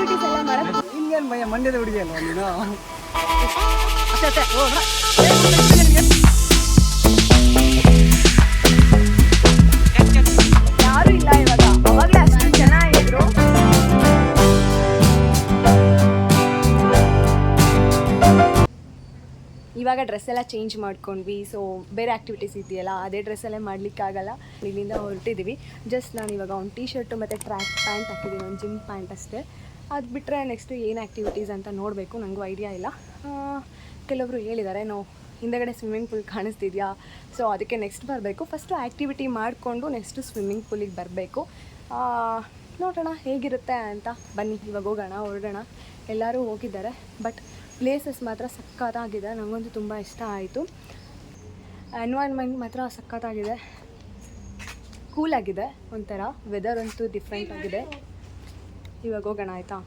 Activities ಎಲ್ಲ ಮಾಡಕ್ ನಿನ್ಗೇನು ಭಯ? ಮಂಡ್ಯದ ಹುಡುಗಿ ಅಲ್ವಾ ನೀನು? ಯಾರು ಇಲ್ಲ ಇವಾಗ. ಅವಾಗಲೇ ಅಷ್ಟು ಜನ ಇದ್ರು ಇವಾಗ ಡ್ರೆಸ್ ಎಲ್ಲ ಚೇಂಜ್ ಮಾಡ್ಕೊಂಡ್ವಿ. ಸೊ ಬೇರೆ ಆ್ಯಕ್ಟಿವಿಟೀಸ್ ಇದೆಯಲ್ಲ ಅದೇ ಡ್ರೆಸ್ಸಲ್ಲೇ ಮಾಡಲಿಕ್ಕಾಗಲ್ಲ ಇಲ್ಲಿಂದ ಹೊರಟಿದ್ದೀವಿ ಜಸ್ಟ್ ನಾನು ಇವಾಗ ಒಂದು ಟೀ ಶರ್ಟು ಮತ್ತು ಟ್ರ್ಯಾಕ್ ಪ್ಯಾಂಟ್ ಹಾಕಿದ್ದೀನಿ ಒಂದು ಜಿಮ್ ಪ್ಯಾಂಟ್ ಅಷ್ಟೇ. ಅದು ಬಿಟ್ಟರೆ ನೆಕ್ಸ್ಟು ಏನು ಆ್ಯಕ್ಟಿವಿಟೀಸ್ ಅಂತ ನೋಡಬೇಕು ನನಗೂ ಐಡಿಯಾ ಇಲ್ಲ. ಕೆಲವರು ಹೇಳಿದ್ದಾರೆ ನಾವು ಹಿಂದಗಡೆ ಸ್ವಿಮ್ಮಿಂಗ್ ಪೂಲ್ ಕಾಣಿಸ್ತಿದ್ಯಾ? ಸೊ ಅದಕ್ಕೆ ನೆಕ್ಸ್ಟ್ ಬರಬೇಕು. ಫಸ್ಟು ಆ್ಯಕ್ಟಿವಿಟಿ ಮಾಡಿಕೊಂಡು ನೆಕ್ಸ್ಟು ಸ್ವಿಮ್ಮಿಂಗ್ ಪೂಲಿಗೆ ಬರಬೇಕು. ನೋಡೋಣ ಹೇಗಿರುತ್ತೆ ಅಂತ. ಬನ್ನಿ, ಇವಾಗ ಹೋಗೋಣ, ಹೊರಡೋಣ. ಎಲ್ಲರೂ ಹೋಗಿದ್ದಾರೆ ಬಟ್ ಪ್ಲೇಸಸ್ ಮಾತ್ರ ಸಖತ್ತಾಗಿದೆ. ನನಗಂತೂ ತುಂಬ ಇಷ್ಟ ಆಯಿತು. ಎನ್ವೈರ್ಮೆಂಟ್ ಮಾತ್ರ ಸಖತ್ತಾಗಿದೆ. ಕೂಲಾಗಿದೆ ಒಂಥರ. ವೆದರ್ ಅಂತೂ ಡಿಫ್ರೆಂಟ್ ಆಗಿದೆ. ಇವಾಗ ಹೋಗೋಣ ಆಯಿತಾ?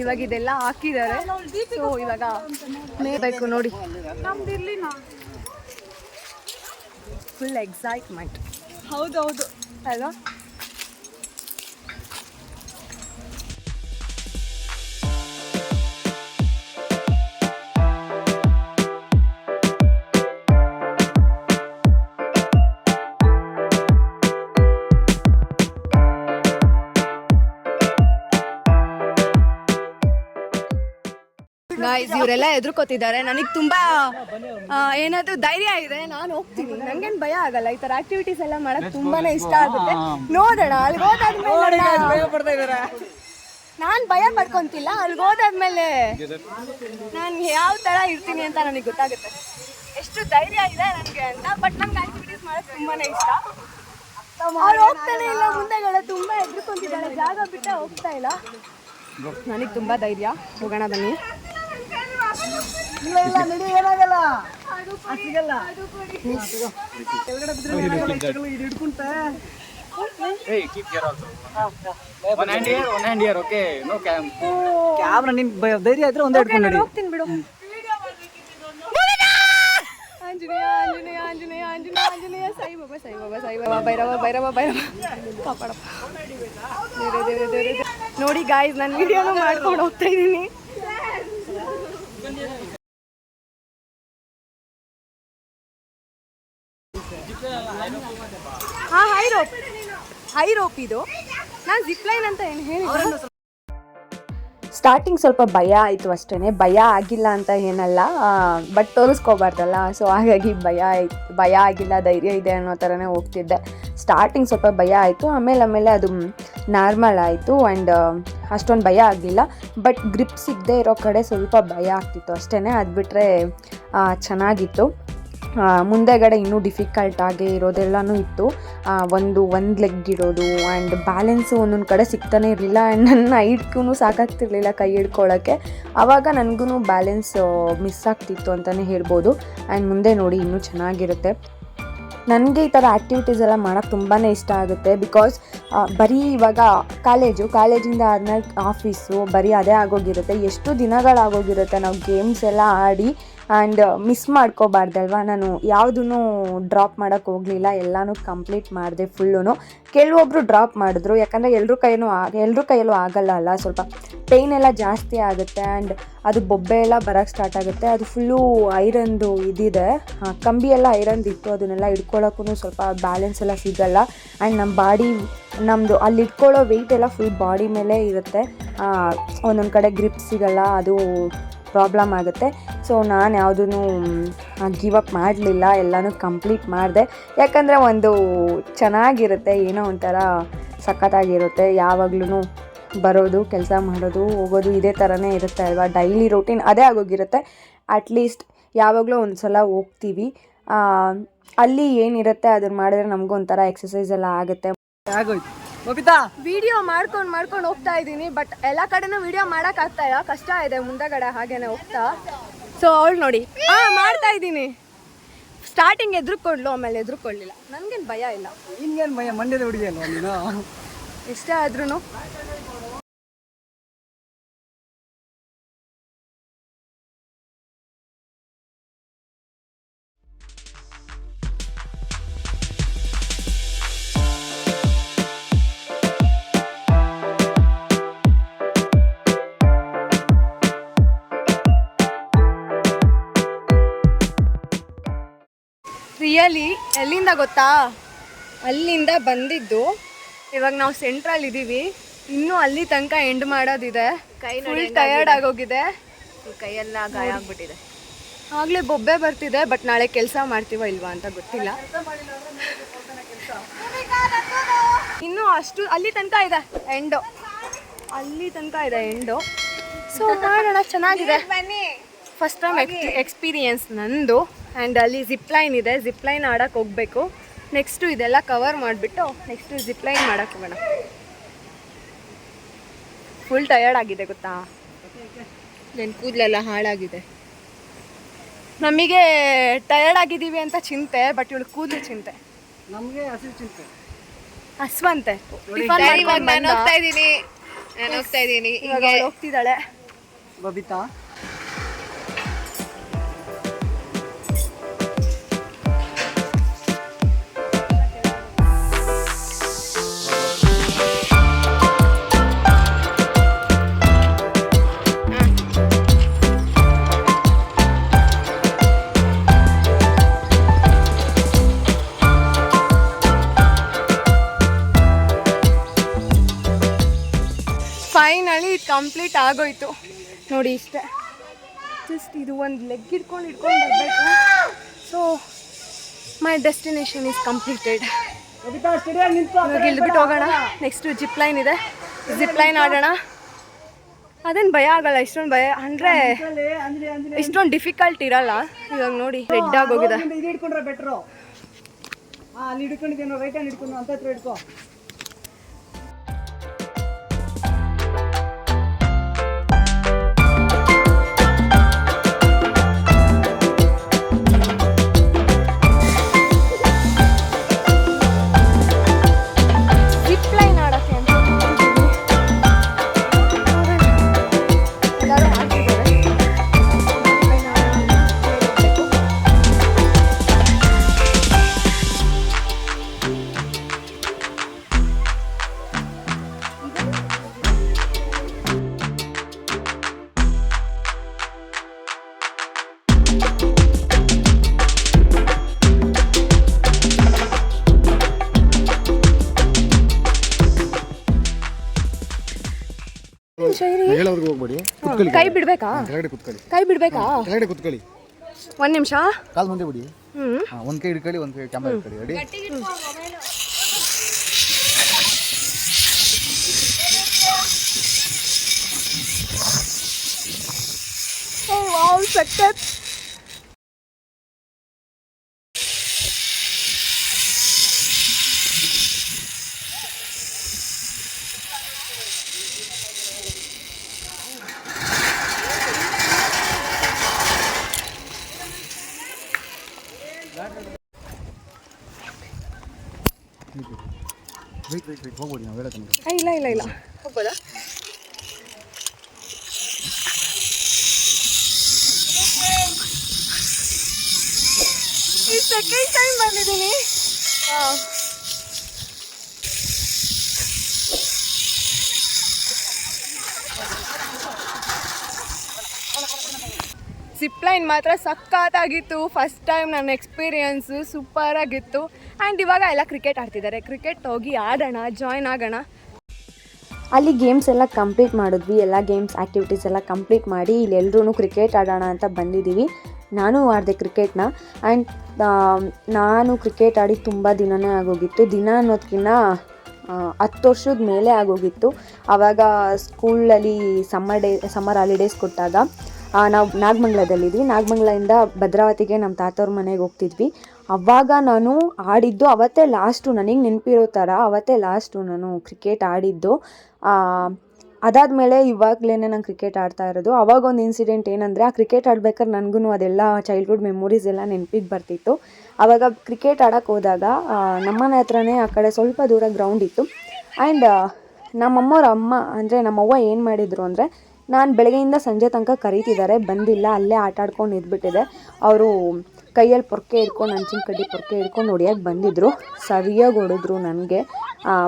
ಇವಾಗ ಇದೆಲ್ಲ ಹಾಕಿದ್ದಾರೆ. ಸೊ ಇವಾಗ ಮೇಯ್ಬೇಕು ನೋಡಿ. ಫುಲ್ ಎಕ್ಸೈಟ್ಮೆಂಟ್ ಹೌದೌದು. ಅಲ್ವಾ? ಗಾಯ್ಸ್ ಇವರೆಲ್ಲ ಎದುರ್ಕೋತಿದ್ದಾರೆ. ನನಗೆ ತುಂಬಾ ಏನಾದರೂ ಧೈರ್ಯ ಇದೆ ನಾನು ಹೋಗ್ತೀನಿ. ನಂಗೇನ್ ಭಯ ಆಗಲ್ಲ. ಈ ತರ ಆಕ್ಟಿವಿಟೀಸ್ ಎಲ್ಲ ಮಾಡಕ್ ತುಂಬಾನೇ ಇಷ್ಟ ಆಗುತ್ತೆ. ನೋಡೋಣ ಅಲ್ಲಿ ಹೋದಾದ್ಮೇಲೆ ನಾನ್ ಭಯ ಪಡ್ಕೊಂತಿಲ್ಲ ಅಲ್ಲಿಗೆ ಹೋದಾದ್ಮೇಲೆ ನಾನು ಯಾವ ತರ ಇರ್ತೀನಿ ಅಂತ ನನಗೆ ಗೊತ್ತಾಗುತ್ತೆ. ಎಷ್ಟು ಧೈರ್ಯ ಇದೆ ನನಗೆ ಅಂತ ಬಟ್ ನಂಗೆ ಆಕ್ಟಿವಿಟೀಸ್ ಮಾಡಕ್ ತುಂಬಾನೇ ಇಷ್ಟ. ಅವ್ರು ಹೋಗ್ತಾನೆ ಇಲ್ಲ ಮುಂದೆಗಳ ತುಂಬಾ ಎದುರ್ಕೊಂತಿದ್ದಾಳೆ ಜಾಗ ಬಿಟ್ಟೆ ಹೋಗ್ತಾ ಇಲ್ಲ. ನನಗೆ ತುಂಬಾ ಧೈರ್ಯ. ಹೋಗೋಣ ಬನ್ನಿ. ಇಲ್ಲ ಇಲ್ಲ ನಡಿ ಏನಾಗಲ್ಲ. ಸಿಗಲ್ಲ ಕೆಳಗಡೆ ಇದು ಹಿಡ್ಕೊಂತ? ಕ್ಯಾಮ್ರಾ ನಿನ್ ಧೈರ್ಯ ಆದ್ರೆ ಒಂದೇ ಹಿಡ್ಕೊಂಡು ನಡಿ. ಹೋಗ್ತೀನಿ ಬಿಡು. ಆಂಜನೇಯ ಆಂಜನೇಯ ಆಂಜನೇಯ ಆಂಜನೇಯ ಆಂಜನೇಯ. ಸಾಯಿ ಬಾಬಾ ಸಾಯಿ ಬಾಬಾ ಸಾಯಿ ಬಾಬಾ ಭೈರವ ಭೈರವ ಭೈರವ. ಕಾಪಾಡಪ್ಪ. ನೋಡಿ ಗಾಯ್ಸ್ ನಾನು ವಿಡಿಯೋನು ಮಾಡ್ಕೊಂಡು ಹೋಗ್ತಾ ಇದ್ದೀನಿ ಹಾ ಹೈ ರೋಪ್ ಹೈ ರೋಪ್ ಇದು? ನಾನು ಜಿಪ್ ಲೈನ್ ಅಂತ ಏನು ಹೇಳಿ ಸ್ಟಾರ್ಟಿಂಗ್ ಸ್ವಲ್ಪ ಭಯ ಆಯಿತು ಅಷ್ಟೇ ಭಯ ಆಗಿಲ್ಲ ಅಂತ ಏನಲ್ಲ. ಬಟ್ ತೋರಿಸ್ಕೋಬಾರ್ದಲ್ಲ. ಸೊ ಹಾಗಾಗಿ ಭಯ ಆಯ್ತು ಭಯ ಆಗಿಲ್ಲ, ಧೈರ್ಯ ಇದೆ ಅನ್ನೋ ಥರನೇ ಹೋಗ್ತಿದ್ದೆ. ಸ್ಟಾರ್ಟಿಂಗ್ ಸ್ವಲ್ಪ ಭಯ ಆಯಿತು. ಆಮೇಲೆ ಆಮೇಲೆ ಅದು ನಾರ್ಮಲ್ ಆಯಿತು. ಆ್ಯಂಡ್ ಅಷ್ಟೊಂದು ಭಯ ಆಗಲಿಲ್ಲ ಬಟ್ ಗ್ರಿಪ್ ಸಿಗದೆ ಇರೋ ಕಡೆ ಸ್ವಲ್ಪ ಭಯ ಆಗ್ತಿತ್ತು ಅಷ್ಟೇ ಅದು ಬಿಟ್ಟರೆ ಚೆನ್ನಾಗಿತ್ತು. ಮುಂದೆಗಡೆ ಇನ್ನೂ ಡಿಫಿಕಲ್ಟ್ ಆಗಿ ಇರೋದೆಲ್ಲನೂ ಇತ್ತು. ಒಂದು ಒಂದು ಲೆಗ್ ಇಡೋದು ಆ್ಯಂಡ್ ಬ್ಯಾಲೆನ್ಸು ಒಂದೊಂದು ಕಡೆ ಸಿಗ್ತಾನೆ ಇರಲಿಲ್ಲ ಆ್ಯಂಡ್ ನನ್ನ ಹೈಟ್ಗೂ ಸಾಕಾಗ್ತಿರ್ಲಿಲ್ಲ ಕೈ ಹಿಡ್ಕೊಳ್ಳೋಕ್ಕೆ ಆವಾಗ ನನಗೂ ಬ್ಯಾಲೆನ್ಸ್ ಮಿಸ್ ಆಗ್ತಿತ್ತು ಅಂತಲೇ ಹೇಳ್ಬೋದು. ಆ್ಯಂಡ್ ಮುಂದೆ ನೋಡಿ ಇನ್ನೂ ಚೆನ್ನಾಗಿರುತ್ತೆ. ನನಗೆ ಈ ಥರ ಆ್ಯಕ್ಟಿವಿಟೀಸ್ ಎಲ್ಲ ಮಾಡೋಕ್ಕೆ ತುಂಬಾ ಇಷ್ಟ ಆಗುತ್ತೆ ಬಿಕಾಸ್ ಬರೀ ಇವಾಗ ಕಾಲೇಜು ಕಾಲೇಜಿಂದ ಆದಮೇಲೆ ಆಫೀಸು ಬರೀ ಅದೇ ಆಗೋಗಿರುತ್ತೆ. ಎಷ್ಟು ದಿನಗಳಾಗೋಗಿರುತ್ತೆ, ನಾವು ಗೇಮ್ಸ್ ಎಲ್ಲ ಆಡಿ ಆ್ಯಂಡ್ ಮಿಸ್ ಮಾಡ್ಕೋಬಾರ್ದಲ್ವಾ? ನಾನು ಯಾವುದೂ ಡ್ರಾಪ್ ಮಾಡೋಕ್ಕೆ ಹೋಗಲಿಲ್ಲ. ಎಲ್ಲನೂ ಕಂಪ್ಲೀಟ್ ಮಾಡಿದೆ ಫುಲ್ಲೂ ಕೆಲವೊಬ್ಬರು ಡ್ರಾಪ್ ಮಾಡಿದ್ರು. ಯಾಕಂದರೆ ಎಲ್ಲರೂ ಕೈಯೂ ಎಲ್ಲರೂ ಕೈಯಲ್ಲೂ ಆಗಲ್ಲ ಅಲ್ಲ? ಸ್ವಲ್ಪ ಪೇಯ್ನ್ ಎಲ್ಲ ಜಾಸ್ತಿ ಆಗುತ್ತೆ. ಆ್ಯಂಡ್ ಅದು ಬೊಬ್ಬೆ ಎಲ್ಲ ಬರೋಕ್ಕೆ ಸ್ಟಾರ್ಟ್ ಆಗುತ್ತೆ. ಅದು ಫುಲ್ಲು ಐರನ್ದು ಇದಿದೆ. ಕಂಬಿ ಎಲ್ಲ ಐರನ್ದು ಇತ್ತು. ಅದನ್ನೆಲ್ಲ ಇಟ್ಕೊಳ್ಳೋಕ್ಕೂ ಸ್ವಲ್ಪ ಬ್ಯಾಲೆನ್ಸ್ ಎಲ್ಲ ಸಿಗಲ್ಲ. ಆ್ಯಂಡ್ ನಮ್ಮ ಬಾಡಿ ನಮ್ಮದು ಅಲ್ಲಿ ಇಟ್ಕೊಳ್ಳೋ ವೆಯ್ಟ್ ಎಲ್ಲ ಫುಲ್ ಬಾಡಿ ಮೇಲೆ ಇರುತ್ತೆ. ಒಂದೊಂದು ಕಡೆ ಗ್ರಿಪ್ ಸಿಗಲ್ಲ. ಅದು ಪ್ರಾಬ್ಲಮ್ ಆಗುತ್ತೆ. ಸೊ ನಾನು ಯಾವುದೂ ಗಿವ್ ಅಪ್ ಮಾಡಲಿಲ್ಲ. ಎಲ್ಲನೂ ಕಂಪ್ಲೀಟ್ ಮಾಡಿದೆ. ಯಾಕಂದರೆ ಒಂದು ಚೆನ್ನಾಗಿರುತ್ತೆ ಏನೋ ಒಂಥರ ಸಖತ್ತಾಗಿರುತ್ತೆ. ಯಾವಾಗ್ಲೂ ಬರೋದು ಕೆಲಸ ಮಾಡೋದು ಹೋಗೋದು ಇದೇ ಥರನೇ ಇರುತ್ತೆ ಅಲ್ವಾ? ಡೈಲಿ ರೂಟೀನ್ ಅದೇ ಆಗೋಗಿರುತ್ತೆ. ಅಟ್ಲೀಸ್ಟ್ ಯಾವಾಗಲೂ ಒಂದು ಸಲ ಹೋಗ್ತೀವಿ ಅಲ್ಲಿ ಏನಿರುತ್ತೆ ಅದನ್ನು ಮಾಡಿದ್ರೆ ನಮಗೂ ಒಂಥರ ಎಕ್ಸಸೈಸ್ ಎಲ್ಲ ಆಗುತ್ತೆ. ವಿಡಿಯೋ ಮಾಡ್ಕೊಂಡು ಮಾಡ್ಕೊಂಡು ಹೋಗ್ತಾ ಇದ್ದೀನಿ ಬಟ್ ಎಲ್ಲ ಕಡೆನೂ ವಿಡಿಯೋ ಮಾಡೋಕ್ಕಾಗ್ತಾಯಿಲ್ಲ ಇಲ್ಲ. ಕಷ್ಟ ಇದೆ ಮುಂದಗಡೆ ಹಾಗೇನೆ ಹೋಗ್ತಾ. ಸೊ ಅವಳು ನೋಡಿ ಹಾ ಮಾಡ್ತಾ ಇದ್ದೀನಿ. ಸ್ಟಾರ್ಟಿಂಗ್ ಎದುರುಕೊಳ್ಳು ಆಮೇಲೆ ಎದುರುಕೊಳ್ಳಿಲ್ಲ. ನನ್ಗೇನು ಭಯ ಇಲ್ಲ. ನಿನ್ಗೇನು ಭಯ? ಮಂಡ್ಯದ ಹುಡುಗಿ ಅಲ್ವಾ ನೀನು? ಎಷ್ಟೇ ಆದ್ರೂ ರಿಯಲಿ ಎಲ್ಲಿಂದ ಗೊತ್ತಾ? ಅಲ್ಲಿಂದ ಬಂದಿದ್ದು. ಇವಾಗ ನಾವು ಸೆಂಟ್ರಲ್ ಇದ್ದೀವಿ ಇನ್ನೂ ಅಲ್ಲಿ ತನಕ ಎಂಡ್ ಮಾಡೋದಿದೆ. ಕೈ ಫುಲ್ ಟಯರ್ಡ್ ಆಗೋಗಿದೆ. ಕೈಯೆಲ್ಲ ಗಾಯ ಆಗ್ಬಿಟ್ಟಿದೆ. ಆಗಲೇ ಬೊಬ್ಬೆ ಬರ್ತಿದೆ ಬಟ್ ನಾಳೆ ಕೆಲಸ ಮಾಡ್ತೀವೋ ಇಲ್ವಾ ಅಂತ ಗೊತ್ತಿಲ್ಲ. ಇನ್ನು ಅಷ್ಟು ಅಲ್ಲಿ ತನಕ ಇದೆ ಎಂಡು ಅಲ್ಲಿ ತನಕ ಇದೆ ಎಂಡು ಸೊ ಮಾಡೋಣ ಚೆನ್ನಾಗಿದೆ. ಫಸ್ಟ್ ಟೈಮ್ ಎಕ್ಸ್ಪೀರಿಯನ್ಸ್ ನಂದು. ಆ್ಯಂಡ್ ಅಲ್ಲಿ ಜಿಪ್ ಲೈನ್ ಇದೆ. ಜಿಪ್ ಲೈನ್ ಆಡಕ್ಕೆ ಹೋಗಬೇಕು. ನೆಕ್ಸ್ಟು ಇದೆಲ್ಲ ಕವರ್ ಮಾಡಿಬಿಟ್ಟು ನೆಕ್ಸ್ಟು ಜಿಪ್ ಲೈನ್ ಮಾಡಕ್ಕೆ ಹೋಗೋಣ. ಫುಲ್ ಟಯರ್ಡ್ ಆಗಿದೆ ಗೊತ್ತಾ? ನನ್ನ ಕೂದಲೆಲ್ಲ ಹಾಳಾಗಿದೆ. ನಮಗೆ ಟಯರ್ಡ್ ಆಗಿದ್ದೀವಿ ಅಂತ ಚಿಂತೆ ಬಟ್ ಇವಳು ಕೂದಲು ಚಿಂತೆ. ನಮಗೆ ಹಸಿರು ಚಿಂತೆ. ಹಸ್ವಂತೆ. ನಾನು ಹೋಗ್ತಾ ಇದ್ದೀನಿ. ನಾನು ಹೋಗ್ತಾ ಇದ್ದೀನಿ. ಹೋಗ್ತಿದ್ದಾಳೆ. ಬಬಿತಾ. ಕಂಪ್ಲೀಟ್ ಆಗೋಯ್ತು. ನೋಡಿ ಇಷ್ಟೇ. ಜಸ್ಟ್ ಇದು ಒಂದು ಲೆಗ್ ಹಿಡ್ಕೊಂಡು ಹಿಡ್ಕೊಂಡು ಬರಬೇಕು. So my destination is completed ಇಲ್ಬಿಟ್ಟು ಇವಾಗ ಹೋಗೋಣ. ನೆಕ್ಸ್ಟ್ ಜಿಪ್ ಲೈನ್ ಇದೆ. ಜಿಪ್ ಲೈನ್ ಆಡೋಣ. ಅದೇನು ಭಯ ಆಗಲ್ಲ ಇಷ್ಟೊಂದು ಭಯ. ಅಂದರೆ ಇಷ್ಟೊಂದು ಡಿಫಿಕಲ್ಟ್ ಇರಲ್ಲ. ಇವಾಗ ನೋಡಿ ರೆಡ್ ಆಗೋಗಿದೆ. ಹೇಳೋರ್ಗೆ ಹೋಗ್ಬೇಡಿ. ಕುತ್ಕೊಳ್ಳಿ. ಕೈ ಬಿಡ್ಬೇಕಾ? ಕೆಳಗಡೆ ಕುತ್ಕೊಳ್ಳಿ. ಕೈ ಬಿಡ್ಬೇಕಾ? ಕೆಳಗಡೆ ಕುತ್ಕೊಳ್ಳಿ. ಒಂದ್ ನಿಮಿಷ. ಕಾಲ್ ಮುಂದೆ ಬಿಡಿ. ಹಾ ಒಂದ್ ಕೈ ಹಿಡ್ಕೊಳ್ಳಿ ಒಂದ್ ಕೈ ಕ್ಯಾಮ್ರಾ ಹಿಡ್ಕೊಳ್ಳಿ. ರೆಡಿ ವಾವ್ ಸಖತ್. ವೆಯ್ಟ್ ವೆಯ್ಟ್ ವೆಯ್ಟ್ ಹೋಗ್ಬೇಡಿ ನಾವು ಹೇಳೋದು ನಿಮ್ಗೆ. ಆ, ಇಲ್ಲ ಇಲ್ಲ ಇಲ್ಲ ಹೋಗ್ಬೋದಾ ಈ ಸೆಕೆಂಡ್ ಟೈಮ್ ಬಂದಿದ್ದೀನಿ ಲೈನ್ ಮಾತ್ರ ಸಖತ್ತಾಗಿತ್ತು. ಫಸ್ಟ್ ಟೈಮ್ ನನ್ನ ಎಕ್ಸ್ಪೀರಿಯನ್ಸು ಸೂಪರಾಗಿತ್ತು. ಆ್ಯಂಡ್ ಇವಾಗ ಎಲ್ಲ ಕ್ರಿಕೆಟ್ ಆಡ್ತಿದ್ದಾರೆ. ಕ್ರಿಕೆಟ್ ಹೋಗಿ ಆಡೋಣ ಜಾಯ್ನ್ ಆಗೋಣ. ಅಲ್ಲಿ ಗೇಮ್ಸ್ ಎಲ್ಲ ಕಂಪ್ಲೀಟ್ ಮಾಡಿದ್ವಿ. ಎಲ್ಲ ಗೇಮ್ಸ್ ಆ್ಯಕ್ಟಿವಿಟೀಸ್ ಎಲ್ಲ ಕಂಪ್ಲೀಟ್ ಮಾಡಿ ಇಲ್ಲಿ ಎಲ್ಲರೂ ಕ್ರಿಕೆಟ್ ಆಡೋಣ ಅಂತ ಬಂದಿದ್ದೀವಿ. ನಾನು ಆಡಿದೆ ಕ್ರಿಕೆಟ್ನ ಆ್ಯಂಡ್ ನಾನು ಕ್ರಿಕೆಟ್ ಆಡಿ ತುಂಬ ದಿನವೇ ಆಗೋಗಿತ್ತು. ದಿನ ಅನ್ನೋದಕ್ಕಿಂತ ಹತ್ತು ವರ್ಷದ ಮೇಲೆ ಆಗೋಗಿತ್ತು. ಆವಾಗ ಸ್ಕೂಲಲ್ಲಿ ಸಮ್ಮರ್ ಡೇ ಸಮ್ಮರ್ ಹಾಲಿಡೇಸ್ ಕೊಟ್ಟಾಗ ನಾವು ನಾಗಮಂಗ್ಲದಲ್ಲಿದ್ವಿ. ನಾಗಮಂಗ್ಲದಿಂದ ಭದ್ರಾವತಿಗೆ ನಮ್ಮ ತಾತವ್ರ ಮನೆಗೆ ಹೋಗ್ತಿದ್ವಿ. ಅವಾಗ ನಾನು ಆಡಿದ್ದು, ಅವತ್ತೇ ಲಾಸ್ಟು ನನಗೆ ನೆನಪಿರೋ ಥರ ಅವತ್ತೇ ಲಾಸ್ಟು ನಾನು ಕ್ರಿಕೆಟ್ ಆಡಿದ್ದು. ಅದಾದಮೇಲೆ ಇವಾಗಲೇ ನಾನು ಕ್ರಿಕೆಟ್ ಆಡ್ತಾ ಇರೋದು. ಅವಾಗ ಒಂದು ಇನ್ಸಿಡೆಂಟ್ ಏನಂದರೆ, ಆ ಕ್ರಿಕೆಟ್ ಆಡ್ಬೇಕಾದ್ರೆ ನನಗೂ ಅದೆಲ್ಲ ಚೈಲ್ಡ್ಹುಡ್ ಮೆಮೊರೀಸ್ ಎಲ್ಲ ನೆನಪಿಗೆ ಬರ್ತಿತ್ತು. ಆವಾಗ ಕ್ರಿಕೆಟ್ ಆಡೋಕ್ಕೆ ಹೋದಾಗ ನಮ್ಮನೆ ಹತ್ರನೇ ಆ ಕಡೆ ಸ್ವಲ್ಪ ದೂರ ಗ್ರೌಂಡ್ ಇತ್ತು. ಆ್ಯಂಡ್ ನಮ್ಮಮ್ಮವ್ರ ಅಮ್ಮ ಅಂದರೆ ನಮ್ಮವ್ವ ಏನು ಮಾಡಿದರು ಅಂದರೆ, ನಾನು ಬೆಳಗ್ಗೆಯಿಂದ ಸಂಜೆ ತನಕ ಕರೀತಿದ್ದಾರೆ, ಬಂದಿಲ್ಲ, ಅಲ್ಲೇ ಆಟಾಡ್ಕೊಂಡು ಇದ್ಬಿಟ್ಟಿದೆ. ಅವರು ಕೈಯಲ್ಲಿ ಪೊರ್ಕೆ ಹಿಡ್ಕೊಂಡು ಹಂಚಿನ ಕಡ್ಡಿ ಪೊರ್ಕೆ ಹಿಡ್ಕೊಂಡು ಹೊಡಿಯೋಕ್ಕೆ ಬಂದಿದ್ದರು ಸರಿಯಾಗಿ ಹೊಡೆದ್ರು ನನಗೆ.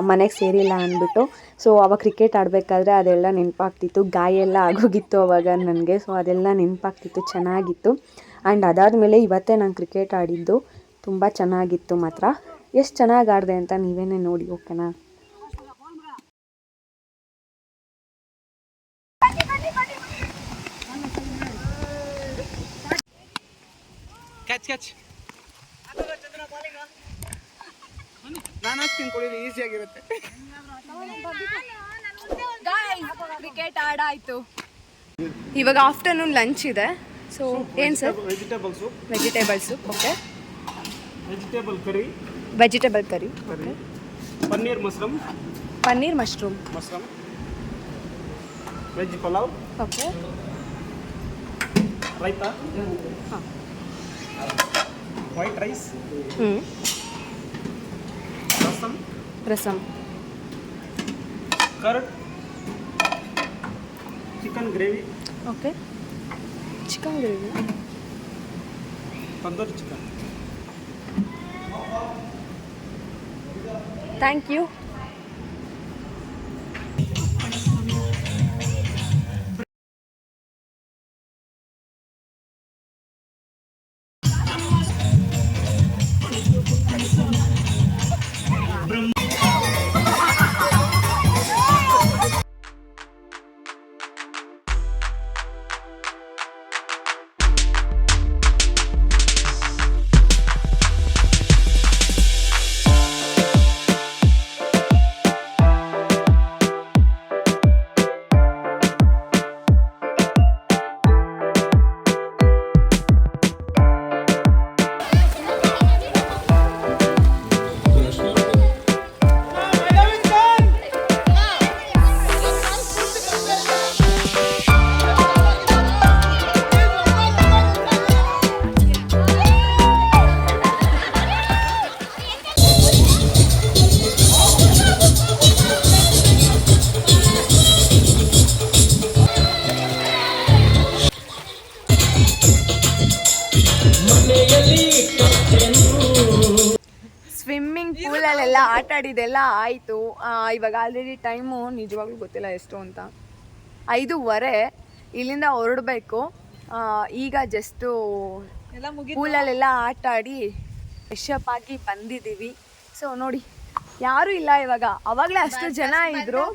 ಮನೆಗೆ ಸೇರಿಲ್ಲ ಅಂದ್ಬಿಟ್ಟು. ಸೊ ಅವಾಗ ಕ್ರಿಕೆಟ್ ಆಡಬೇಕಾದ್ರೆ ಅದೆಲ್ಲ ನೆನಪಾಗ್ತಿತ್ತು. ಗಾಯ ಎಲ್ಲ ಆಗೋಗಿತ್ತು ಅವಾಗ ನನಗೆ. ಸೊ ಅದೆಲ್ಲ ನೆನಪಾಗ್ತಿತ್ತು. ಚೆನ್ನಾಗಿತ್ತು. ಆ್ಯಂಡ್ ಅದಾದಮೇಲೆ ಇವತ್ತೇ ನಾನು ಕ್ರಿಕೆಟ್ ಆಡಿದ್ದು. ತುಂಬ ಚೆನ್ನಾಗಿತ್ತು ಮಾತ್ರ. ಎಷ್ಟು ಚೆನ್ನಾಗಿ ಆಡಿದೆ ಅಂತ ನೀವೇನೇ ನೋಡಿ, ಓಕೆನಾ? ಕ್ಯಾಚ್ ನಾನು ಹಾಕ್ತೀನಿ ಕೊಡಿ ಈಸಿ ಆಗಿರುತ್ತೆ. ಕ್ರಿಕೆಟ್ ಆಡಾಯ್ತು. ಇವಾಗ ಆಫ್ಟರ್ನೂನ್ ಲಂಚ್ ಇದೆ. ಸೊ ಏನು sir vegetable soup vegetable soup okay vegetable curry vegetable curry okay paneer mushroom paneer mushroom mushroom veg pulao okay raita white white rice rasam rasam carrot chicken gravy okay chicken gravy tandoori chicken thank you ಪೂಲಲ್ಲೆಲ್ಲ ಆಟ ಆಡಿದೆಲ್ಲ ಆಯಿತು. ಇವಾಗ already time ನಿಜವಾಗ್ಲೂ ಗೊತ್ತಿಲ್ಲ ಎಷ್ಟು ಅಂತ. ಐದೂವರೆ ಇಲ್ಲಿಂದ ಹೊರಡಬೇಕು. ಈಗ ಜಸ್ಟು ಪೂಲಲ್ಲೆಲ್ಲ ಆಟ ಆಡಿ ಫ್ರೆಶಪ್ ಆಗಿ ಬಂದಿದ್ದೀವಿ. ಸೊ ನೋಡಿ ಯಾರು ಇಲ್ಲ ಇವಾಗ. ಅವಾಗಲೇ ಅಷ್ಟು ಜನ ಇದ್ರು.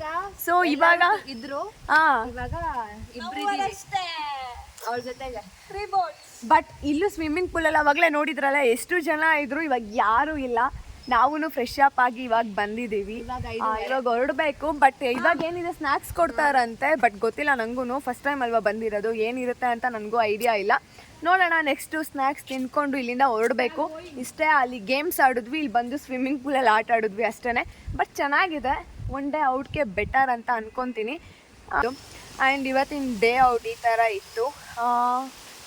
ಸೊ ಇವಾಗ ಇದ್ರು. ಹಾ ಇವಾಗ ಇಬ್ರು ಅವ್ರ ಜೊತೆಗೆ. ಬಟ್ ಇಲ್ಲೂ ಸ್ವಿಮ್ಮಿಂಗ್ ಪೂಲಲ್ಲಿ ಅವಾಗಲೇ ನೋಡಿದ್ರಲ್ಲ ಎಷ್ಟು ಜನ ಇದ್ರು ಇವಾಗ ಯಾರು ಇಲ್ಲ. ನಾವು ಫ್ರೆಶ್ ಅಪ್ ಆಗಿ ಇವಾಗ ಬಂದಿದ್ದೀವಿ. ಇವಾಗ ಹೊರಡಬೇಕು ಬಟ್ ಇವಾಗ ಏನಿದೆ ಸ್ನ್ಯಾಕ್ಸ್ ಕೊಡ್ತಾರಂತೆ ಬಟ್ ಗೊತ್ತಿಲ್ಲ ನನಗೂ ಫಸ್ಟ್ ಟೈಮ್ ಅಲ್ವಾ ಬಂದಿರೋದು ಏನಿರುತ್ತೆ ಅಂತ ನನಗೂ ಐಡಿಯಾ ಇಲ್ಲ. ನೋಡೋಣ ನೆಕ್ಸ್ಟು ಸ್ನ್ಯಾಕ್ಸ್ ತಿನ್ಕೊಂಡು ಇಲ್ಲಿಂದ ಹೊರಡಬೇಕು. ಇಷ್ಟೇ ಅಲ್ಲಿ ಗೇಮ್ಸ್ ಆಡಿದ್ವಿ ಇಲ್ಲಿ ಬಂದು ಸ್ವಿಮ್ಮಿಂಗ್ ಪೂಲಲ್ಲಿ ಆಟ ಆಡಿದ್ವಿ ಅಷ್ಟೇ ಬಟ್ ಚೆನ್ನಾಗಿದೆ ಒನ್ ಡೇ ಔಟ್ಗೆ ಬೆಟರ್ ಅಂತ ಅನ್ಕೊಂತೀನಿ. ಆ್ಯಂಡ್ ಇವತ್ತಿನ ಡೇ ಔಟ್ ಈ ಥರ ಇತ್ತು.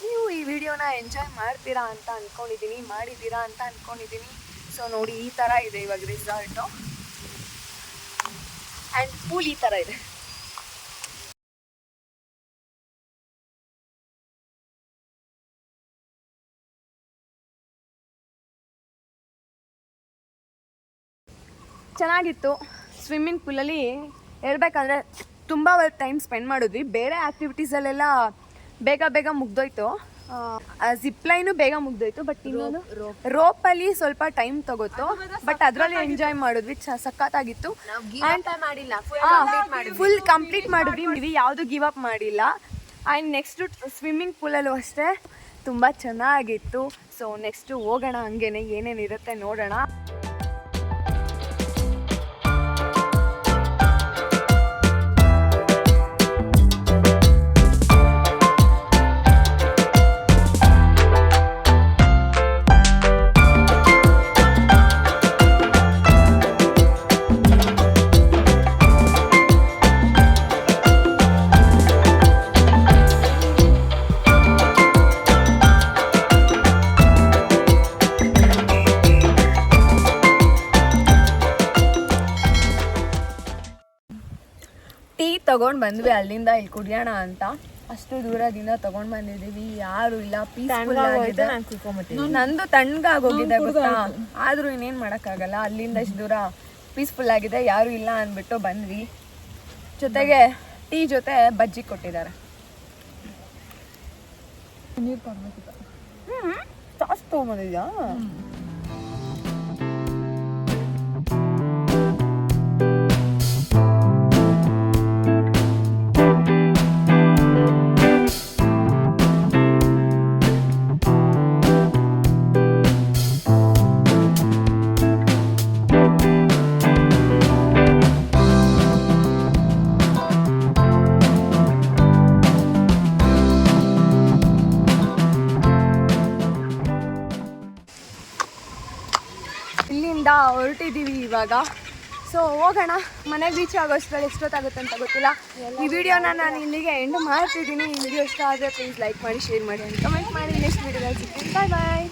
ನೀವು ಈ ವಿಡಿಯೋನ ಎಂಜಾಯ್ ಮಾಡ್ತೀರಾ ಅಂತ ಅಂದ್ಕೊಂಡಿದ್ದೀನಿ ಮಾಡಿದ್ದೀರಾ ಅಂತ ಅಂದ್ಕೊಂಡಿದ್ದೀನಿ ಸೊ ನೋಡಿ, ಈ ಥರ ಇದೆ ಇವಾಗ ರಿಸಲ್ಟು ಆ್ಯಂಡ್ ಪೂಲ್ ಈ ಥರ ಇದೆ. ಚೆನ್ನಾಗಿತ್ತು. ಸ್ವಿಮ್ಮಿಂಗ್ ಪೂಲಲ್ಲಿ ಹೇಳ್ಬೇಕಂದ್ರೆ ತುಂಬ ಟೈಮ್ ಸ್ಪೆಂಡ್ ಮಾಡಿದ್ವಿ. ಬೇರೆ ಆ್ಯಕ್ಟಿವಿಟೀಸಲ್ಲೆಲ್ಲ ಬೇಗ ಬೇಗ ಮುಗ್ದೋಯ್ತು. ಜಿಪ್ಲೈನು ಬೇಗ ಮುಗ್ದೋಯ್ತು ಬಟ್ ಇನ್ನೊಂದು ರೋಪ್ ಅಲ್ಲಿ ಸ್ವಲ್ಪ ಟೈಮ್ ತಗೋತು ಬಟ್ ಅದರಲ್ಲಿ ಎಂಜಾಯ್ ಮಾಡಿದ್ವಿ ಸಖತ್ತಾಗಿತ್ತು. ಫುಲ್ ಕಂಪ್ಲೀಟ್ ಮಾಡಿದ್ವಿ. ಯಾವುದು ಗಿವ್ ಅಪ್ ಮಾಡಿಲ್ಲ. ಆ್ಯಂಡ್ ನೆಕ್ಸ್ಟು ಸ್ವಿಮ್ಮಿಂಗ್ ಪೂಲಲ್ಲೂ ಅಷ್ಟೇ ತುಂಬ ಚೆನ್ನಾಗಿತ್ತು. ಸೊ ನೆಕ್ಸ್ಟು ಹೋಗೋಣ ಹಂಗೇನೆ ಏನೇನಿರುತ್ತೆ ನೋಡೋಣ. ತಗೊಂಡ್ ಬಂದ್ವಿ ಅಲ್ಲಿಂದ ಇಲ್ಲಿ ಕುಡಿಯೋಣ ಅಂತ. ಅಷ್ಟು ದೂರದಿಂದ ತಗೊಂಡ್ ಬಂದಿದೀವಿ ಯಾರು ಇಲ್ಲ ಪೀಸ್ಫುಲ್ ಆಗಿದೆ. ನಂದು ತಣ್ಣಗಾಗೋಗಿದೆ ಗೊತ್ತಾ? ಆದ್ರೂ ಇನ್ನೇನ್ ಮಾಡಕ್ಕಾಗಲ್ಲ. ಅಲ್ಲಿಂದ ಇಷ್ಟು ದೂರ ಪೀಸ್ಫುಲ್ ಆಗಿದೆ. ಯಾರು ಇಲ್ಲ ಅಂದ್ಬಿಟ್ಟು ಬಂದ್ವಿ. ಜೊತೆಗೆ ಟೀ ಜೊತೆ ಬಜ್ಜಿ ಕೊಟ್ಟಿದ್ದಾರೆ. ಹ್ಮ್ ಸಾಸ್ ತೊಗೊಂಬಂದಿದ್ಯಾ ಇವಾಗ. ಸೊ ಹೋಗೋಣ. ಮನೆಗೆ ರೀಚ್ ಆಗೋಷ್ಟ್ರಲ್ಲಿ ಎಷ್ಟೊತ್ತಾಗುತ್ತೆ ಅಂತ ಗೊತ್ತಿಲ್ಲ. ಈ ವಿಡಿಯೋನ ನಾನು ಇಲ್ಲಿಗೆ ಎಂಡ್ ಮಾಡ್ತಿದ್ದೀನಿ. ಈ ವಿಡಿಯೋ ಇಷ್ಟ ಆದರೆ ಪ್ಲೀಸ್ ಲೈಕ್ ಮಾಡಿ ಶೇರ್ ಮಾಡಿ ಅಂತ ಕಮೆಂಟ್ ಮಾಡಿ. ನೆಕ್ಸ್ಟ್ ವಿಡಿಯೋ ಸಿಗ್ತೀನಿ. ಬಾಯ್ ಬಾಯ್